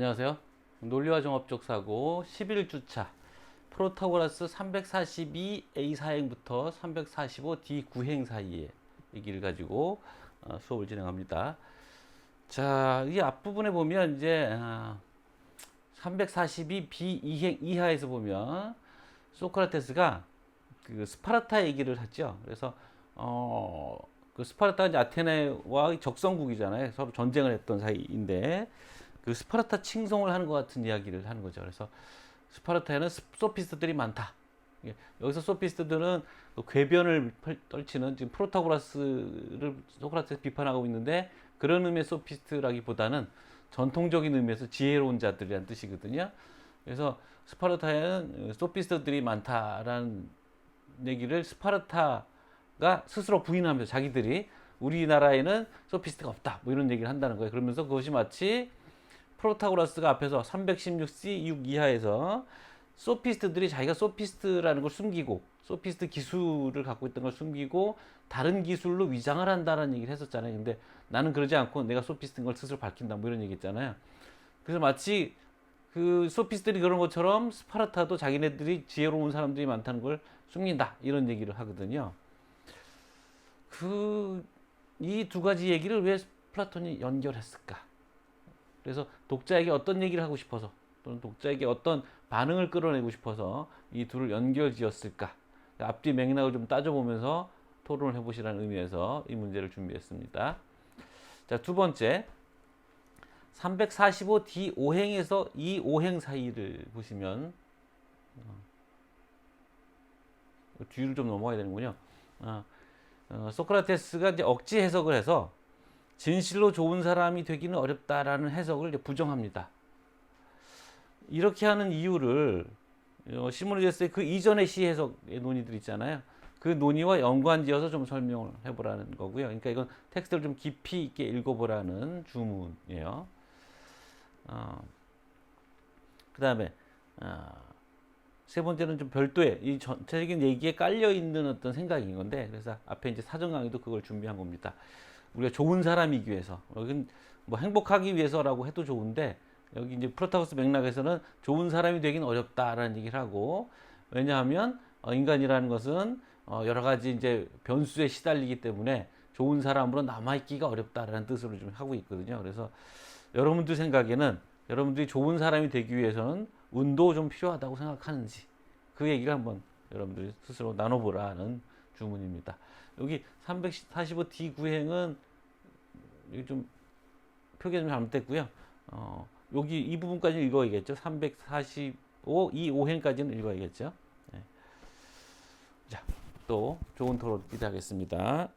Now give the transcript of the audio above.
안녕하세요. 논리와 종합적 사고 11주차 프로타고라스 342A 사행부터 345D 구행 사이의 얘기를 가지고 어, 수업을 진행합니다. 자, 이 앞부분에 보면 이제 아, 342B 이행 이하에서 보면 소크라테스가 그 스파르타 얘기를 했죠. 그래서 어, 그 스파르타가 이제 아테네와 적성국이잖아요. 서로 전쟁을 했던 사이인데 그 스파르타 칭송을 하는 것 같은 이야기를 하는 거죠. 그래서 스파르타에는 스- 소피스트들이 많다. 예, 여기서 소피스트들은 그 궤변을 펼- 떨치는 지금 프로타고라스를 소크라테스 비판하고 있는데 그런 의미의 소피스트라기보다는 전통적인 의미에서 지혜로운 자들이란 뜻이거든요. 그래서 스파르타에는 소피스트들이 많다라는 얘기를 스파르타가 스스로 부인하면서 자기들이 우리나라에는 소피스트가 없다 뭐 이런 얘기를 한다는 거예요. 그러면서 그것이 마치 프로타고라스가 앞에서 316C 6 이하에서 소피스트들이 자기가 소피스트라는 걸 숨기고 소피스트 기술을 갖고 있던 걸 숨기고 다른 기술로 위장을 한다는 얘기를 했었잖아요. 근데 나는 그러지 않고 내가 소피스트인 걸 스스로 밝힌다 뭐 이런 얘기 있잖아요. 그래서 마치 그 소피스트들이 그런 것처럼 스파르타도 자기네들이 지혜로운 사람들이 많다는 걸 숨긴다 이런 얘기를 하거든요. 그 이 두 가지 얘기를 왜 플라톤이 연결했을까? 그래서 독자에게 어떤 얘기를 하고 싶어서 또는 독자에게 어떤 반응을 끌어내고 싶어서 이 둘을 연결 지었을까? 앞뒤 맥락을 좀 따져보면서 토론을 해보시라는 의미에서 이 문제를 준비했습니다. 자, 두 번째. 345D 5행에서 이 5행 사이를 보시면 어, 뒤를 좀 넘어가야 되는군요. 어, 어, 소크라테스가 이제 억지 해석을 해서 진실로 좋은 사람이 되기는 어렵다라는 해석을 부정합니다. 이렇게 하는 이유를 어, 시모니데스의 그 이전의 시 해석의 논의들 있잖아요. 그 논의와 연관지어서 좀 설명을 해보라는 거고요. 그러니까 이건 텍스트를 좀 깊이 있게 읽어보라는 주문이에요. 어, 그 다음에 어, 세 번째는 좀 별도의 이 전체적인 얘기에 깔려 있는 어떤 생각인 건데 그래서 앞에 이제 사전 강의도 그걸 준비한 겁니다. 우리가 좋은 사람이기 위해서 뭐 행복하기 위해서라고 해도 좋은데 여기 이제 프로타고스 맥락에서는 좋은 사람이 되긴 어렵다라는 얘기를 하고 왜냐하면 어, 인간이라는 것은 어, 여러 가지 이제 변수에 시달리기 때문에 좋은 사람으로 남아있기가 어렵다라는 뜻으로 좀 하고 있거든요. 그래서 여러분들 생각에는 여러분들이 좋은 사람이 되기 위해서는 운도 좀 필요하다고 생각하는지 그 얘기를 한번 여러분들이 스스로 나눠보라는 주문입니다. 여기 345D 구행은 여기 좀 표기가 좀 잘못됐고요. 어, 여기 이 부분까지 읽어야겠죠. 345, 이 5행까지는 읽어야겠죠. 네. 자, 또 좋은 토론 기대하겠습니다.